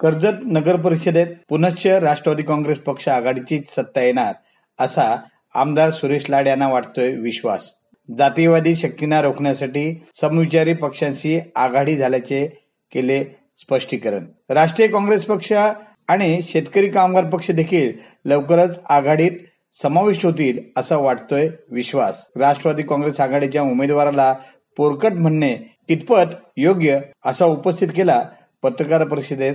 कर्जत नगर परिषदेत पुनश्च राष्ट्रवादी काँग्रेस पक्ष आघाडीचीच सत्ता येणार असा आमदार सुरेश लाड यांना वाटतोय विश्वास. जातीयवादी शक्तींना रोखण्यासाठी समविचारी पक्षांशी आघाडी झाल्याचे केले स्पष्टीकरण. राष्ट्रीय काँग्रेस पक्ष आणि शेतकरी कामगार पक्ष देखील लवकरच आघाडीत समाविष्ट होतील असा वाटतोय विश्वास. राष्ट्रवादी काँग्रेस आघाडीच्या उमेदवाराला पोरकट म्हणणे कितपत योग्य असा उपस्थित केला पत्रकार परिषदेत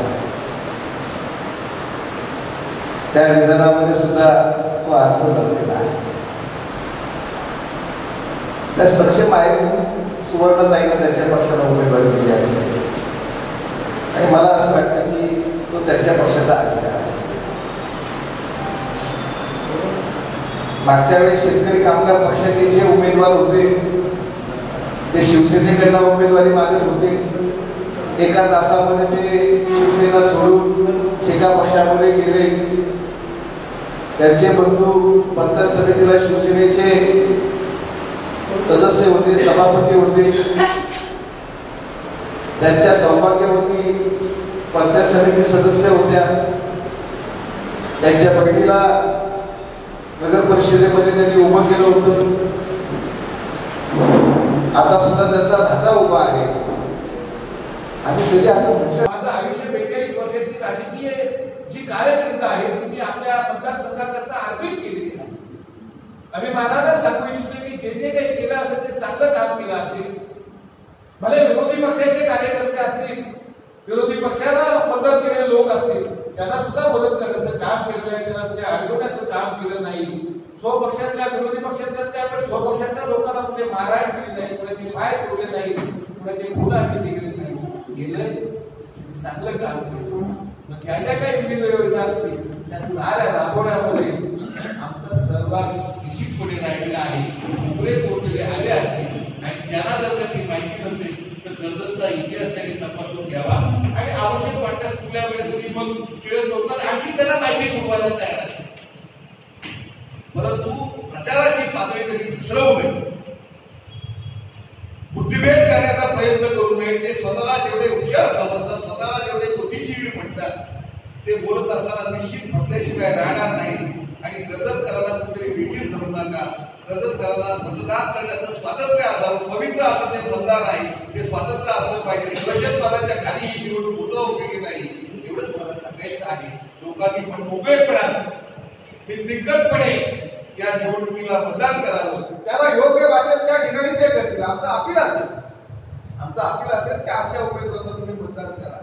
त्या निधनामध्ये सुद्धा तो अर्थ लपलेला आहे. त्या सक्षम आहेत सुवर्णताईनं त्यांच्या पक्षाला उमेदवारी दिली असेल. आणि मला असं वाटतं की तो त्यांच्या पक्षाचा अधिकार आहे. मागच्या वेळेस शेतकरी कामगार पक्षाचे जे उमेदवार होते ते शिवसेनेकडनं उमेदवारी मागत होते. एका तासामध्ये ते शिवसेना सोडून शेका पक्षामध्ये गेले. त्यांचे बंधू पंचायत समितीला शिवसेनेचे सदस्य होते सभापती होते. त्यांच्या सौभाग्यवती पंचायत समिती सदस्य होत्या. त्यांच्या बहिणीला नगर परिषदेमध्ये त्यांनी उभं केलं होतं. आता सुद्धा त्यांचा धाचा उभा आहे. आणि कधी असं म्हटलं माझं आयुष्य बेचाळीस वर्षाची राजकीय कार्यकर्ता आहे तुम्ही आपल्या मतदारसंघाकरता अर्पित केलेली आहे. अभिमानानं सांगू इच्छितो की जे जे काही केलं असेल ते चांगलं काम केलं असेल. भले विरोधी पक्षाचे कार्यकर्ते असतील विरोधी पक्षाला मदत केलेले लोक असतील त्यांना सुद्धा मदत करण्याचं काम केलेलं आहे त्यांना कुठे अडवण्याचं काम केलं नाही. स्वपक्षातल्या विरोधी पक्षातल्या आपण स्वपक्षातल्या लोकांना कुठे मारहाण केली नाही कुणाचे पाय तोडले नाही कुणाचे गुन्हा आम्ही केले नाही. गेलं चांगलं काम केलं. मग ज्या काही विविध योजना असतील त्या साऱ्या राबवण्यामध्ये आमचा सहभाग निश्चित पुढे राहिलेला आहे. पुढे पोहोचलेले आले असतील आणि त्यांना जर का ती माहिती नसेल तर कर्जतचा इतिहास त्यांनी तपासून घ्यावा. आणि आवश्यक वाटतात कुठल्या वेळेस तुम्ही मग खेळत होतात आणखी त्यांना माहिती पुरवायला तयार असेल. परंतु प्रचाराची पातळी तरी घसरवू बुद्धिभेद करण्याचा प्रयत्न करू नये. ते स्वतःला जेवढे हुशार समजतात स्वतःला जेवढे बुद्धिजीवी म्हणतात. ते बोलत असताना निश्चित म्हटल्याशिवाय राहणार नाही. आणि गजत करायला कुठेतरी भीतीच धरू नका. कर्जत करायला मतदान करण्याचं स्वातंत्र्य असावं पवित्र असं ते मतदार नाही. ते स्वातंत्र्य असलं पाहिजे. दहशतवादाच्या खाली ही निवडणूक होतं उपयोगी नाही. एवढंच मला सांगायचं आहे. लोकांनी पण मोकळेपणात दिग्गजपणे या निवडणुकीला मतदान करावं. त्याला योग्य वाटेल त्या ठिकाणी ते करतील. आमचा अपील असेल. आमचा अपील असेल की आमच्या उमेदवाराला तुम्ही मतदान करा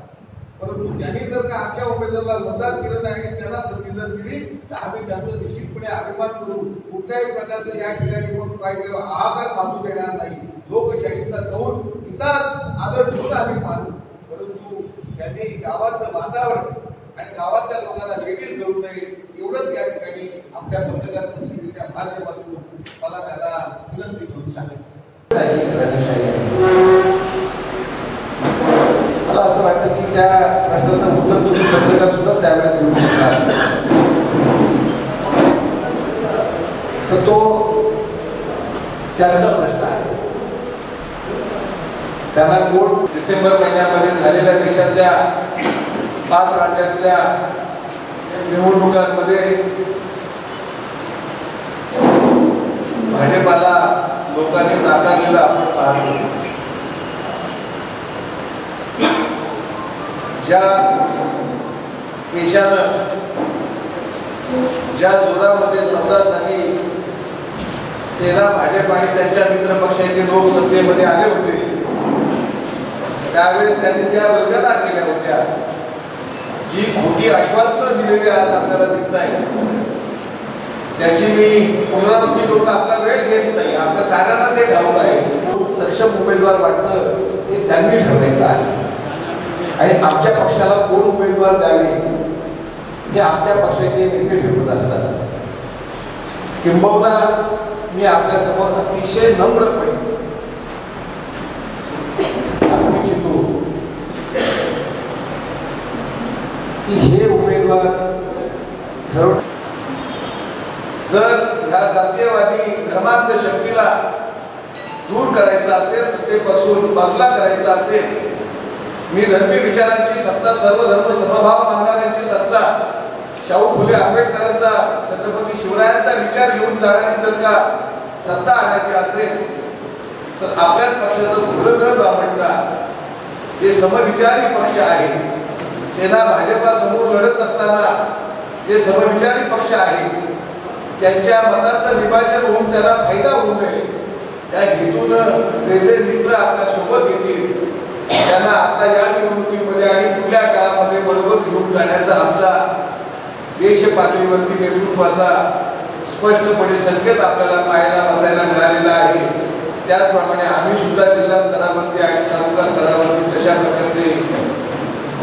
परंतु त्यांनी जर का आमच्या उमेदवाराला मतदान केलं नाही आणि त्यांना संधी जर दिली तर आम्ही त्यांचं निश्चितपणे अभिमान करू. कुठल्याही प्रकारचं या ठिकाणी म्हणून काही हाहाकार मानू देणार नाही. लोकशाहीचा कौल इतर आदर ठेवून आम्ही मानू. परंतु त्यांनी गावाचं वातावरण आणि गावातल्या लोकांना वेगळीच देऊ नये एवढंच या ठिकाणी आपल्या पत्रकार परिषदेच्या माध्यमातून मला त्यांना विनंती करून सांगायचं मला असं वाटतं की त्या प्रश्नाचं उत्तर तुम्ही पत्रकार सुद्धा त्यावेळेस देऊ शकला तर तो त्यांचा प्रश्न आहे. त्यांना कोण डिसेंबर महिन्यामध्ये झालेल्या देशातल्या पाच राज्यातल्या निवडणुकांमध्ये भाजपाला लोकांनी नाकारलेला आपण पाहतो ज्या पेशानं ज्या जोरामध्ये चौदा साली सेना भाजप आणि त्यांच्या मित्रपक्षाचे लोक सत्तेमध्ये आले होते त्यावेळेस त्यांनी त्या वर्गाला केल्या होत्या. जी खोटी आश्वासनं दिलेली आज आपल्याला दिसत आहे त्याची मी पुनरावृत्ती करून आपला वेळ घेत नाही. आपल्या साऱ्यांना ते ठाऊक आहे. सक्षम उमेदवार वाटतं हे त्यांनी ठरवायचं आहे. आणि आमच्या पक्षाला कोण उमेदवार द्यावे हे आपल्या पक्षाचे नेते ठरवत असतात. किंबहुना मी आपल्यासमोर अतिशय नम्रपणे सांगू इच्छितो की हे उमेदवार ठरवून जर ह्या जातीयवादी धर्मांध शक्तीला दूर करायचा असेल सत्तेपासून बाजूला करायचा असेल मी धर्मी विचारांची सत्ता सर्व धर्म समभाव मानणाऱ्यांची सत्ता शाहू फुले आंबेडकरांचा छत्रपती शिवरायांचा विचार घेऊन जाणारी जर का सत्ता आणायची असेल तर आपल्याच पक्षाचं पुढं न जाणता जे समविचारी पक्ष आहे. सेना भाजपा समोर लढत असताना जे समविचारी पक्ष आहे त्यांच्या मतांचं विभाजन होऊन त्यांना फायदा होऊ नये त्या हेतून जे जे मित्र आपल्यासोबत येतील त्यांना आता या निवडणुकीमध्ये आणि पुढल्या काळामध्ये बरोबर घेऊन जाण्याचा आमचा पातळीवरती नेतृत्वाचा स्पष्टपणे संकेत आपल्याला पाहायला वाचायला मिळालेला आहे. त्याचप्रमाणे आम्ही सुद्धा जिल्हा स्तरावरती आणि तालुका स्तरावरती तशा प्रकारचे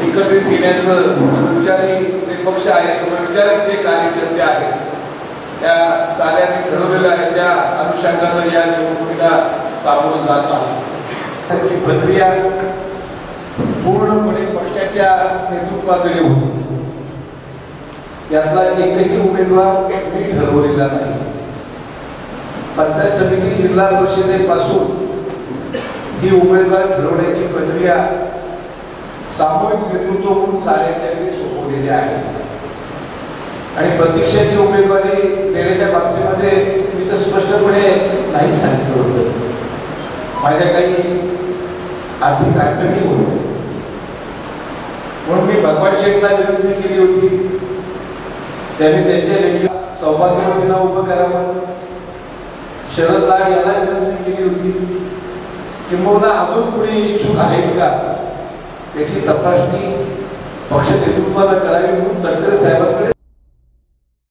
एकत्रित येण्याचं समविचारी ते पक्ष आहे समविचारी जे कार्यकर्ते आहेत त्या साऱ्यांनी ठरवलेल्या आहे त्या अनुषंगानं या निवडणुकीला सामोरं जात आहोत. प्रक्रिया पूर्णपणे पक्षाच्या नेतृत्वाकडे होती. यातला एकही उमेदवार मी ठरवलेला नाही. पंचायत समिती जिल्हा परिषदेपासून ही उमेदवार ठरवण्याची प्रक्रिया सामूहिक नेतृत्व म्हणून साऱ्यांनी सोपवलेली आहे. आणि प्रतीक्षेची उमेदवारी देण्याच्या बाबतीमध्ये मी तर स्पष्टपणे नाही सांगितलं होतं. माझ्या काही आर्थिक अडचणी होत्या. म्हणून मी भगवान शेठला विनंती केली होती त्यांनी त्यांच्या लेखी सौभाग्यवतींना उभं करावं. शरद लाड यांना विनंती केली होती किंबहुना अजून कुणी इच्छुक आहेत का? याची तपासणी पक्ष नेतृत्वानं करावी म्हणून तटकरे साहेबांकडे